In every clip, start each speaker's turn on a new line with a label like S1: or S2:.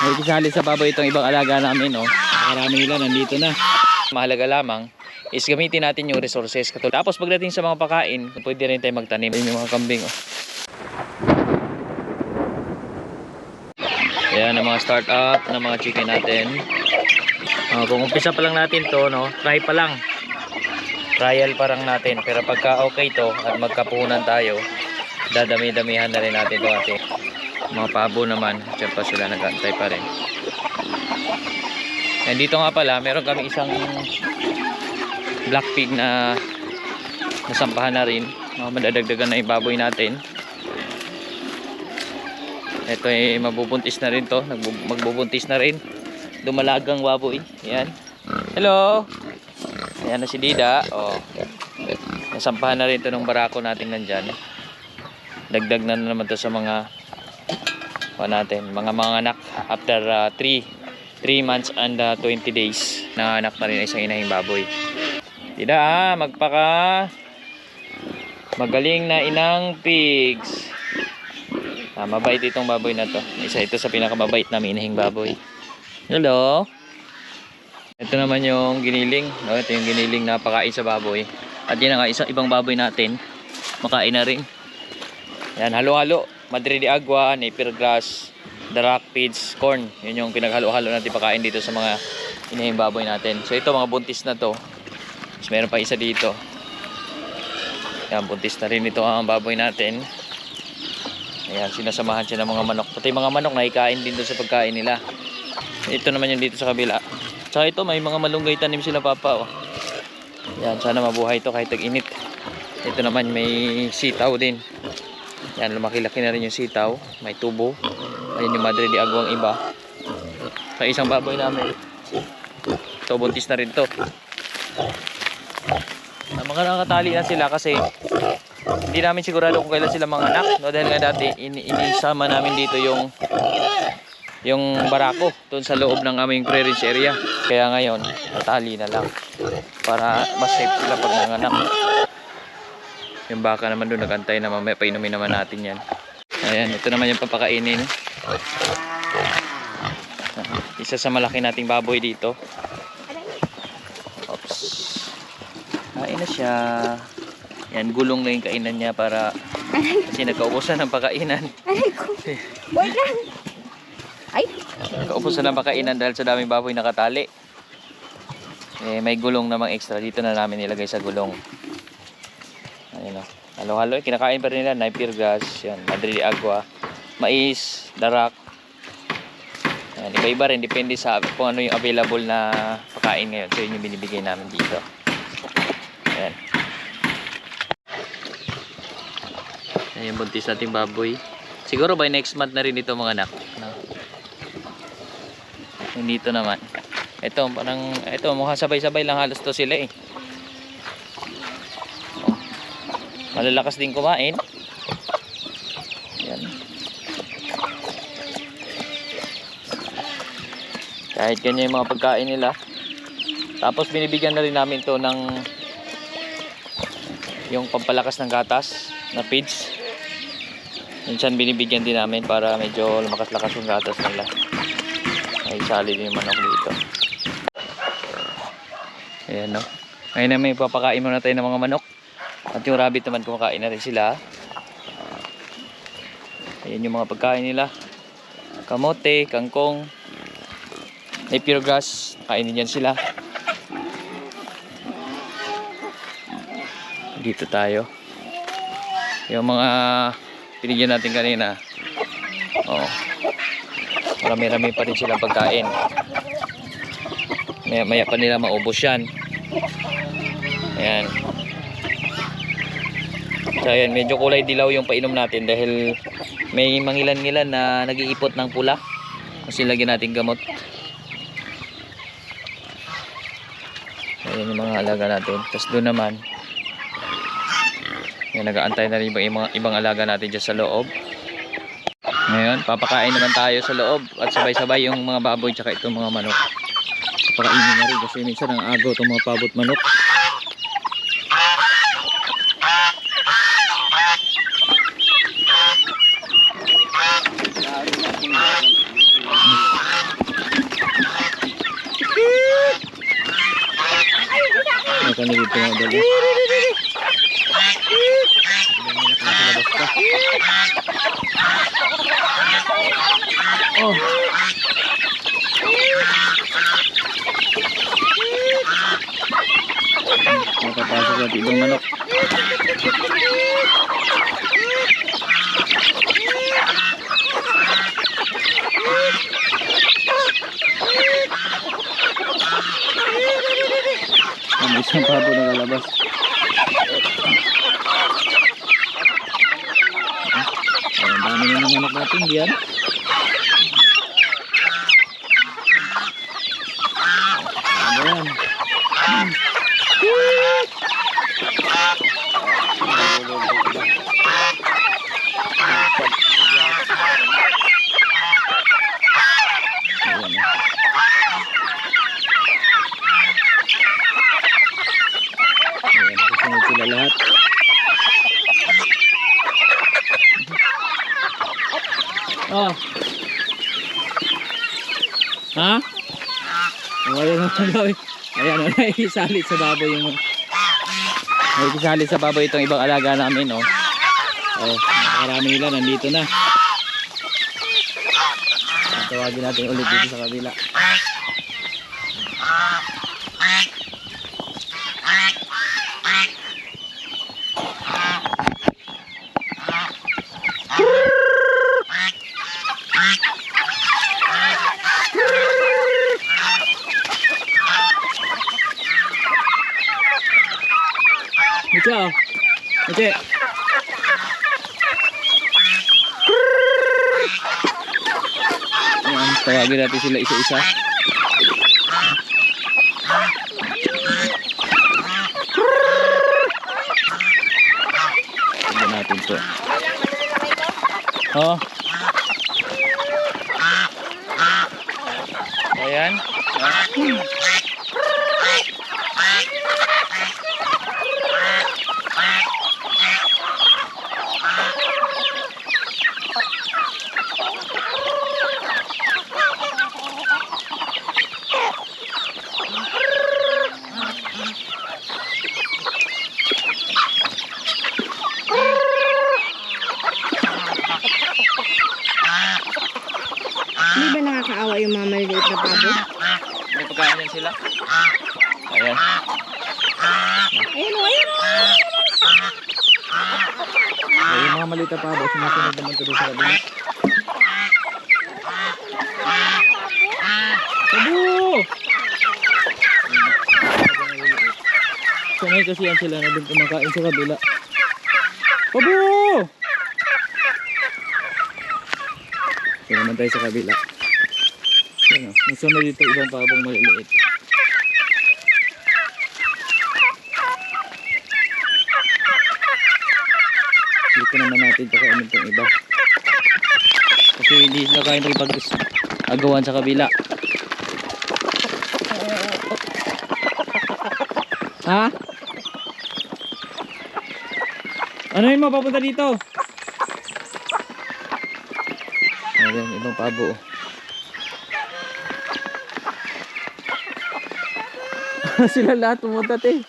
S1: May kisali sa baboy itong ibang alaga namin, oh. Marami nila nandito na. Mahalaga lamang is gamitin natin yung resources. Tapos pagdating sa mga pakain, pwede rin tayo magtanim. Yun yung mga kambing, oh. Ayan ang mga start-up ng mga chicken natin. Ah, kung umpisa pa lang natin to, no, try pa lang. Trial pa lang natin. Pero pagka okay to at magkapunan tayo, dadami-damihan na rin natin to ating mga pabo naman. Pa sila nag-antay pa rin. And dito nga pala, meron kami isang black pig na nasampahan na rin. Mga madadagdagan na yung baboy natin. Ito ay mabubuntis na rin to. Magbubuntis na rin. Dumalagang baboy. Yan. Hello! Ayan na si Dida. Oh. Nasampahan na rin to ng barako natin nandyan. Dagdag na naman to sa mga pa natin, mga mga anak after 3 3 months and uh, 20 days na anak na rin ang isang inahing baboy. Dida ah, magpaka magaling na inang pigs. Ah, mabait itong baboy na to. Isa ito sa pinakamabait na inahing baboy. Hello. Ito naman yung giniling. No? Ito yung giniling na pakain sa baboy. At yan nga, isang ibang baboy natin. Makain na rin. Yan, halo-halo. Madre de agua, napier grass, darak feeds, corn. Yun yung pinaghalo-halo natin pakain dito sa mga inahing natin. So ito, mga buntis na to. Tapos meron pa isa dito. Yan, buntis na rin ito ang baboy natin. Ayan, sinasamahan siya ng mga manok. Pati mga manok nakikain din doon sa pagkain nila. Ito naman yung dito sa kabila. Tsaka ito, may mga malunggay tanim sila papa. Oh. Yan, sana mabuhay ito kahit tag-init. Ito naman may sitaw din. Yan, lumaki-laki na rin yung sitaw. May tubo. Ayun yung madre de agwang iba. Sa isang baboy namin. Ito, buntis na rin to. Ah, mga nakatali na sila kasi hindi namin sigurado kung kailan sila mga anak. No? Dahil nga dati, ini inisama namin dito yung yung barako doon sa loob ng aming pre-range area. Kaya ngayon, natali na lang para mas safe sila pag nanganak. Yung baka naman doon nagantay na mamaya painumin naman natin yan. Ayan, ito naman yung papakainin. Isa sa malaki nating baboy dito. Oops. Kain na siya. Yan, gulong na yung kainan niya para kasi nagkaubusan ng pakainan.
S2: Aray ko. Wait lang. Ay.
S1: Nagkaubusan ng pakainan dahil sa daming baboy nakatali. Eh, may gulong namang extra. Dito na namin nilagay sa gulong. Halo-halo. Kinakain pa rin nila. Napier grass. Yan. Madre de agua. Mais. Darak. Yan. Iba-iba rin. Depende sa kung ano yung available na pakain ngayon. So, yun yung binibigay namin dito. Ayan. Ayan yung buntis nating baboy. Siguro by next month na rin ito mga anak. No? Yung dito naman. Ito, parang, ito, mukhang sabay-sabay lang halos to sila eh. Oh. Malalakas din kumain. Yan. Kahit ganyan yung mga pagkain nila. Tapos binibigyan na rin namin to ng yung pampalakas ng gatas na feeds. Minsan binibigyan din namin para medyo lumakas-lakas yung gatas nila. May sali din yung manok dito. Ayan no. Ngayon na may papakain muna tayo ng mga manok. At yung rabbit naman kumakain na rin sila. Ayan yung mga pagkain nila. Kamote, kangkong, napier grass. Kainin yan sila. Dito tayo. Yung mga pinigyan natin kanina. Oh. Marami-rami pa rin silang pagkain. Maya, maya pa nila maubos yan. Ayan. So ayan, medyo kulay dilaw yung painom natin dahil may mangilan-ngilan na nag-iipot ng pula. Kasi lagyan natin gamot. Ayan yung mga alaga natin. Tapos doon naman, yan, nag-aantay na rin ibang, ibang alaga natin dyan sa loob. Ngayon, papakain naman tayo sa loob at sabay-sabay yung mga baboy tsaka itong mga manok. Papakainin na rin kasi minsan ang agaw itong mga pabot manok. kami dito mga idol. eh. Nasa labas pa. Oh. Nakapasok sa ibang manok. Ang isang pabo na kalabas. Ay, ang dami na ng manok natin diyan. Ano yan? Ayan, ah. Ayan, kasunod sila lahat. Oh. Ha? Oh, gawin. Ayan, oh, nakikisalit sa baboy yung... Nakikisalit sa baboy itong ibang alaga namin, oh. Oh, marami nila, nandito na. Tawagin natin ulit dito sa kabila. Ayan, tawagin natin sila isa-isa. Tignan natin to. Oh. Ayan.
S2: Hindi ba nakakaawa yung mga maliliit na pabo?
S1: May pagkain sila. Ayan.
S2: Ayun o, ayun o.
S1: Ay, yung mga malita pa ba, sumusunod naman doon sa kabila. Tabu! Sanay kasi yan sila na doon kumakain sa kabila. Tabu! Ito naman tayo sa kabila. Nasunod dito ibang pabong maliliit. Dito naman natin pakainin itong iba. Kasi hindi na kain makipag agawan sa kabila. Ha? Ano yun mo papunta dito? Ayan, ibang pabo. Sila lahat pumunta te.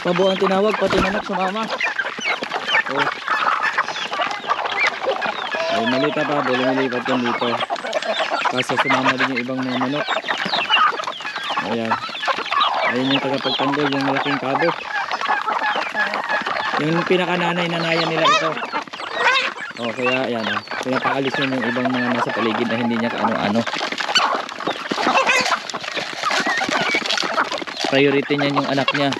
S1: Pabo ang tinawag, pati manok sumama. Oh. Ay, malita pa, lumilipat yan dito. Kaso sumama din yung ibang mga manok. Ayan. Ayun yung tagapagtanggol, yung malaking pabo. Yung pinakananay na naya nila ito. Oh, kaya ayan oh. Pinapaalis yun yung ibang mga nasa paligid na hindi niya kaano-ano. Priority niyan yung anak niya.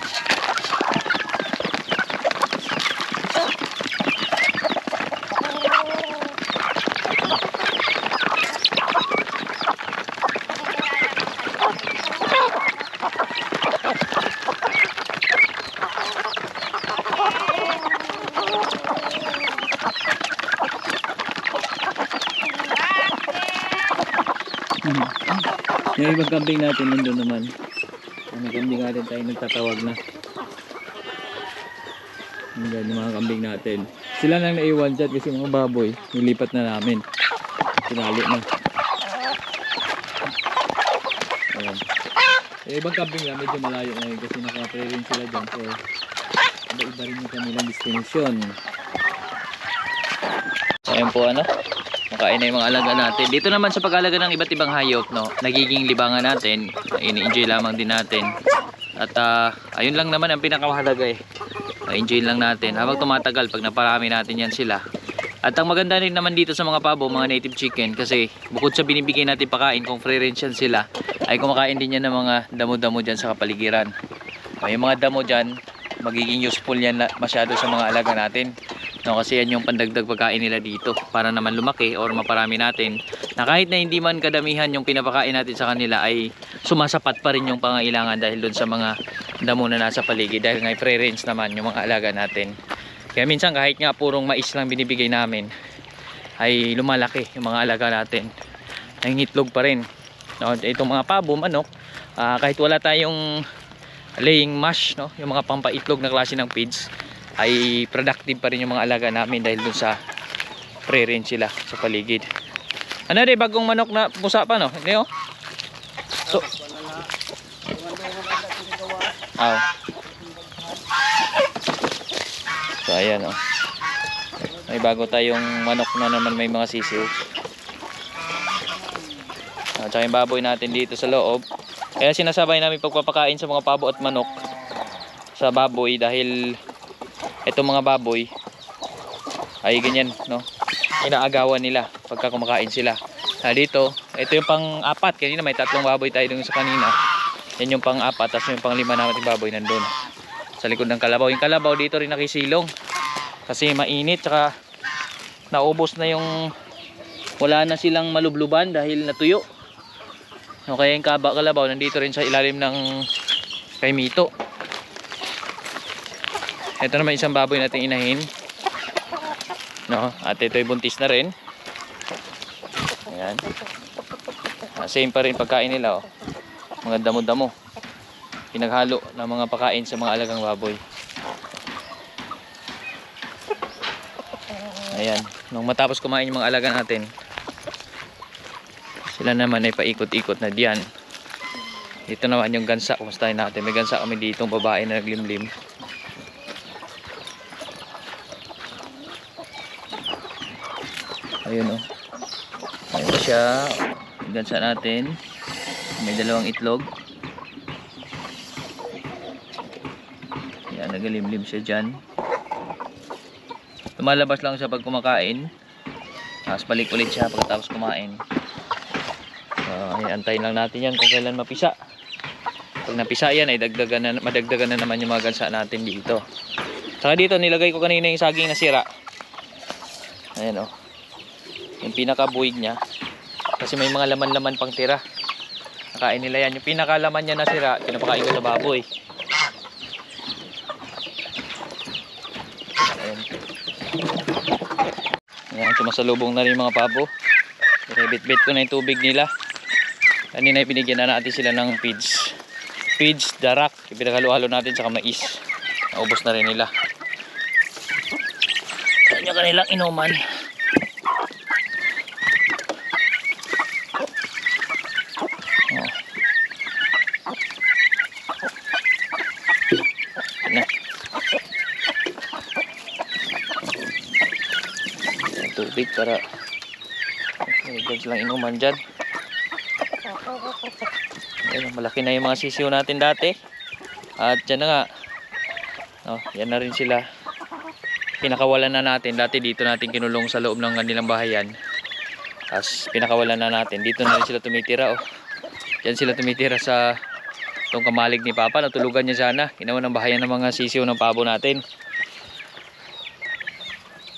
S1: Yung ibang kambing natin nandun naman. Ano kambing natin tayo nagtatawag na. Yan yung mga kambing natin. Sila nang naiwan dyan kasi mga baboy, nilipat na namin. Tinali na. Yung ibang camping nga medyo malayo ngayon kasi naka-pray rin sila dyan. So, iba-iba rin yung kanilang destination. So, ayun po ano. Makain na yung mga alaga natin. Dito naman sa pag-alaga ng iba't ibang hayop, no, nagiging libangan natin. Ini-enjoy lamang din natin. At ah, ayun lang naman ang pinakamahalaga eh. enjoy lang natin. Habang tumatagal, pag naparami natin yan sila. At ang maganda rin naman dito sa mga pabo, mga native chicken, kasi bukod sa binibigay natin pakain, kung free sila, ay kumakain din yan ng mga damo-damo dyan sa kapaligiran. Ay, yung mga damo dyan, magiging useful yan masyado sa mga alaga natin. No, kasi yan yung pandagdag pagkain nila dito para naman lumaki or maparami natin na kahit na hindi man kadamihan yung pinapakain natin sa kanila ay sumasapat pa rin yung pangailangan dahil doon sa mga damo na nasa paligid dahil nga free range naman yung mga alaga natin. Kaya minsan kahit nga purong mais lang binibigay namin ay lumalaki yung mga alaga natin. Nangingitlog pa rin. No, itong mga pabo, manok, ah, kahit wala tayong laying mash, no, yung mga pampaitlog na klase ng feeds, ay productive pa rin yung mga alaga namin dahil dun sa free range sila sa paligid. Ano rin, bagong manok na pusa pa, no? Hindi, oh. So, Aw. So, ayan, oh. May bago tayong manok na naman may mga sisiw. At saka yung baboy natin dito sa loob. Kaya sinasabay namin pagpapakain sa mga pabo at manok sa baboy dahil itong mga baboy ay ganyan, no? Inaagawan nila pagka kumakain sila. Ah, dito, ito yung pang-apat. Kanina may tatlong baboy tayo dun sa kanina. Yan yung pang-apat, tapos yung pang-lima natin baboy nandun. Sa likod ng kalabaw. Yung kalabaw dito rin nakisilong. Kasi mainit, tsaka naubos na yung wala na silang malubluban dahil natuyo. No, kaya yung kaba kalabaw nandito rin sa ilalim ng kay Mito. Ito naman isang baboy nating inahin. No, at ito ay buntis na rin. Ayan. Ah, same pa rin pagkain nila oh. Mga damo-damo. Pinaghalo ng mga pakain sa mga alagang baboy. Ayan. Nung matapos kumain yung mga alaga natin, sila naman ay paikot-ikot na diyan. Dito naman yung gansa. Kumustahin natin. May gansa kami dito, babae na naglimlim. Ayun oh. Ayun siya. Gansa natin. May dalawang itlog. Yan, nagalimlim siya dyan. Lumalabas lang siya pag kumakain. Tapos balik ulit siya pagkatapos kumain. So, ayan, antayin lang natin yan kung kailan mapisa. Pag napisa yan, ay dagdagan na, madagdagan na naman yung mga gansa natin dito. Saka dito, nilagay ko kanina yung saging na sira. Ayan o. Oh. Yung pinaka-buig niya. Kasi may mga laman-laman pang tira. Nakain nila yan. Yung pinakalaman niya na sira, pinapakain ko sa baboy. Ayan. Ayan, sumasalubong na rin mga pabo. Binibit-bit ko na yung tubig nila. Kanina binigyan na natin sila ng feeds. Feeds, darak. Pinagalo-halo natin sa mais. Naubos na rin nila. Yung kanilang inuman. Tubig para Meron silang inuman dyan. Ayun, malaki na yung mga sisiw natin dati. At yan na nga. Oh, yan na rin sila. Pinakawalan na natin. Dati dito natin kinulong sa loob ng kanilang bahayan. Tapos pinakawalan na natin. Dito na rin sila tumitira. Oh. Diyan sila tumitira sa itong kamalig ni Papa. Natulugan niya sana. Ginawa ng bahayan ng mga sisiw ng pabo natin.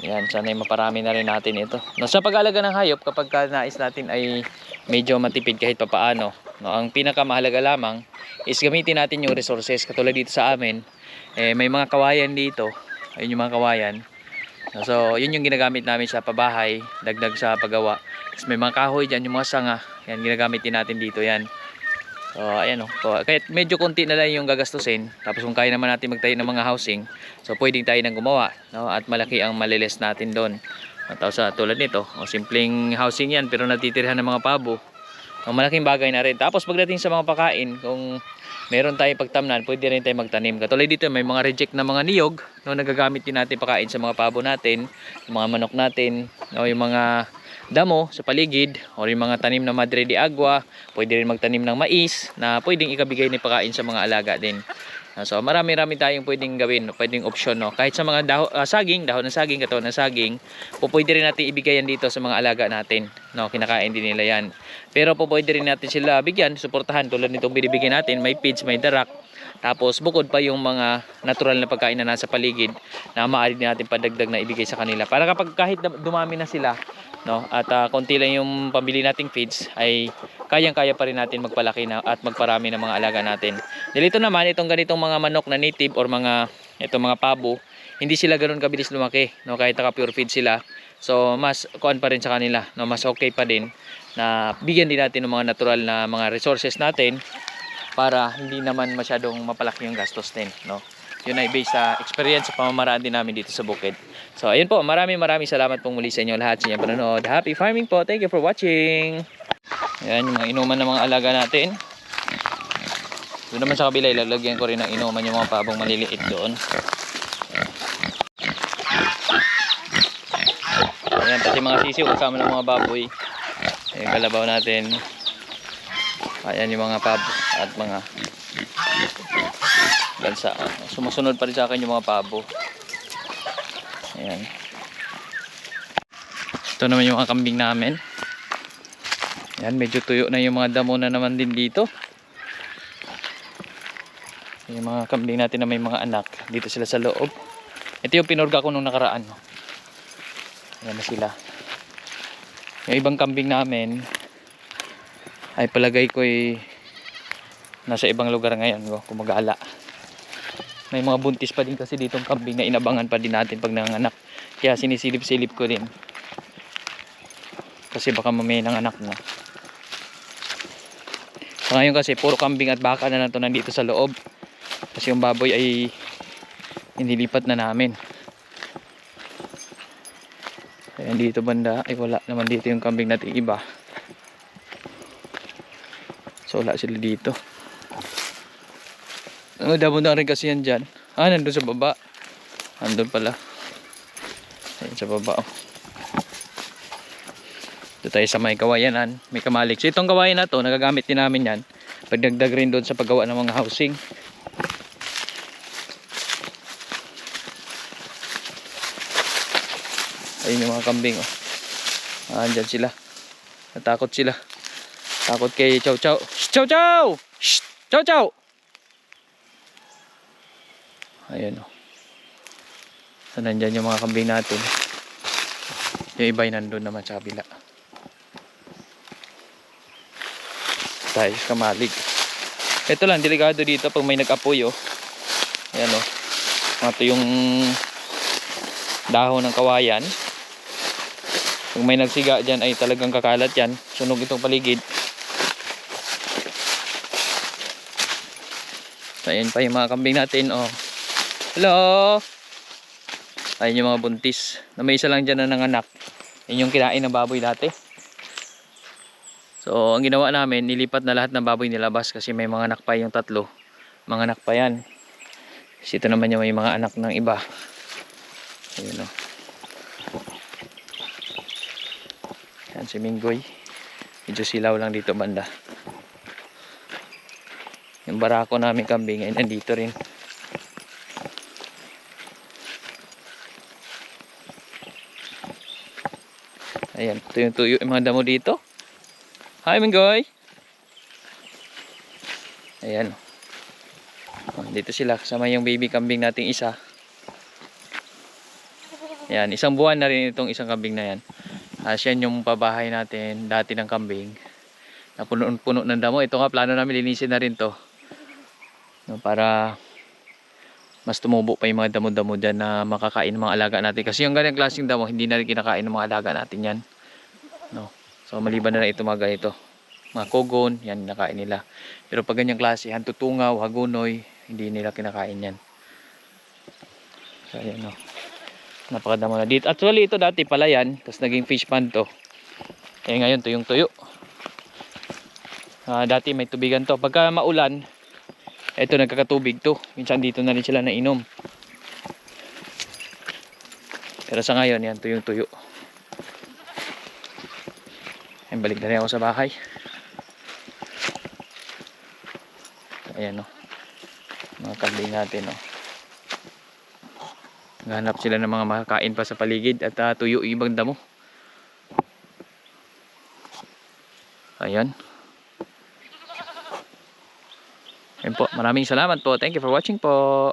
S1: Yan, sana ay maparami na rin natin ito. No, sa pag-alaga ng hayop, kapag ka nais natin ay medyo matipid kahit papaano, no, ang pinakamahalaga lamang is gamitin natin yung resources. Katulad dito sa amin, eh, may mga kawayan dito. Ayun yung mga kawayan. No, so, yun yung ginagamit namin sa pabahay, dagdag sa paggawa. Tapos may mga kahoy dyan, yung mga sanga. Yan, ginagamit din natin dito yan. So, ayan o. So, kahit medyo konti na lang yung gagastusin. Tapos kung kaya naman natin magtayo ng mga housing, so pwedeng tayo nang gumawa. No? At malaki ang maliles natin doon. At sa tulad nito, o simpleng housing yan, pero natitirhan ng mga pabo. No, malaking bagay na rin. Tapos pagdating sa mga pagkain, kung meron tayong pagtamnan, pwede rin tayo magtanim. Katulad dito, may mga reject na mga niyog, no, nagagamit din natin pagkain sa mga pabo natin, mga manok natin, no, yung mga damo sa paligid, o yung mga tanim na madre de agua, pwede rin magtanim ng mais, na pwedeng ikabigay ni pagkain sa mga alaga din. Ah, So marami-rami tayong pwedeng gawin, pwedeng option no. Kahit sa mga daho, ah, saging, dahon ng saging, katawan ng saging, po pwede rin natin ibigay yan dito sa mga alaga natin. No, kinakain din nila yan. Pero po pwede rin natin sila bigyan, suportahan tulad nitong binibigyan natin, may feeds, may darak. Tapos bukod pa yung mga natural na pagkain na nasa paligid na maaari natin padagdag na ibigay sa kanila. Para kapag kahit dumami na sila, no, at ah, konti lang yung pambili nating feeds ay kayang-kaya pa rin natin magpalaki na at magparami ng mga alaga natin. Dahil ito naman, itong ganitong mga manok na native or mga itong mga pabo, hindi sila ganoon kabilis lumaki, no, kahit naka pure feed sila. So, mas kuan pa rin sa kanila, no, mas okay pa din na bigyan din natin ng mga natural na mga resources natin para hindi naman masyadong mapalaki yung gastos din, no. Yun ay based sa experience sa pamamaraan din namin dito sa bukid. So, ayun po, maraming maraming salamat po muli sa inyo lahat sa inyong panonood. Happy farming po. Thank you for watching. Ayan, yung mga inuman ng mga alaga natin. Doon naman sa kabila, ilalagyan ko rin ng inuman yung mga pabong maliliit doon. Ayan, pati mga sisiw kasama ng mga baboy. Ayan, kalabaw natin. Ayan yung mga pabo at mga bansa. Sumusunod pa rin sa akin yung mga pabo. Ayan. Ito naman yung kambing namin. Ayan, medyo tuyo na yung mga damo na naman din dito. Yung mga kambing natin na may mga anak. Dito sila sa loob. Ito yung pinurga ko nung nakaraan. Ayan na sila. Yung ibang kambing namin ay palagay ko ay nasa ibang lugar ngayon. Go, kumagala. May mga buntis pa din kasi ditong kambing na inabangan pa din natin pag nanganak. Kaya sinisilip-silip ko din. Kasi baka mamaya ng anak na. Sa ngayon kasi puro kambing at baka na lang to nandito sa loob. Kasi yung baboy ay inilipat na namin. Ayan dito banda ay wala naman dito yung kambing natin iba. So wala sila dito. Ang dabo na rin kasi yan dyan. Ah, nandun sa baba. Nandun pala. Ayun sa baba oh. Dito tayo sa may kawayanan. May kamalik. So itong kawayan na to, nagagamit din namin yan. Pagdagdag rin doon sa paggawa ng mga housing. Ayun yung mga kambing oh. Ah, andyan sila. Natakot sila. Takot kay Chow Chow. Chow Chow! Chow Chow! Ayan oh. So nandyan yung mga kambing natin. Yung iba ay nandun naman sa kabila. Tayo sa kamalig. Ito lang, delikado dito pag may nag-apoy oh. Ayan oh. Ito yung dahon ng kawayan. Pag may nagsiga dyan ay talagang kakalat yan. Sunog itong paligid. So, ayan pa yung mga kambing natin. Oh. Hello! Ayun yung mga buntis. Na may isa lang dyan na nanganak. Yun yung kinain ng baboy dati. So, ang ginawa namin, nilipat na lahat ng baboy nilabas kasi may mga anak pa yung tatlo. Mga anak pa yan. Kasi ito naman yung may mga anak ng iba. Ayun o. Yan si Minggoy. Medyo silaw lang dito banda. Yung barako namin kambing ay nandito rin. Ayan, ito yung mga damo dito. Hi, Minggoy! Ayan. Oh, Dito sila, kasama yung baby kambing nating isa. Ayan, isang buwan na rin itong isang kambing na yan. Uh, yan yung pabahay natin dati ng kambing. Na puno-puno ng damo. Ito nga, plano namin linisin na rin to. No, para mas tumubo pa yung mga damo-damo dyan na makakain ng mga alaga natin. Kasi yung ganyan klaseng damo, hindi na rin kinakain ng mga alaga natin yan. No. So maliban na lang ito mga ganito. Mga kogon, yan nakain nila. Pero pag ganyang klase, hantutungaw, hagunoy, hindi nila kinakain yan. So ayan no. Napakadamo na dito. Actually ito dati pala yan, tapos naging fish pond to. Eh ngayon tuyong tuyo. Ah, dati may tubigan to. Pagka maulan, eto nagkakatubig to. Minsan dito na rin sila nainom. Pero sa ngayon, yan, tuyong-tuyo. Balik na rin ako sa bahay. Ayan o. Mga kambing natin o. Naghanap sila ng mga makakain pa sa paligid at ah, tuyo yung ibang damo. Ayan. Ayan po. Maraming salamat po. Thank you for watching po.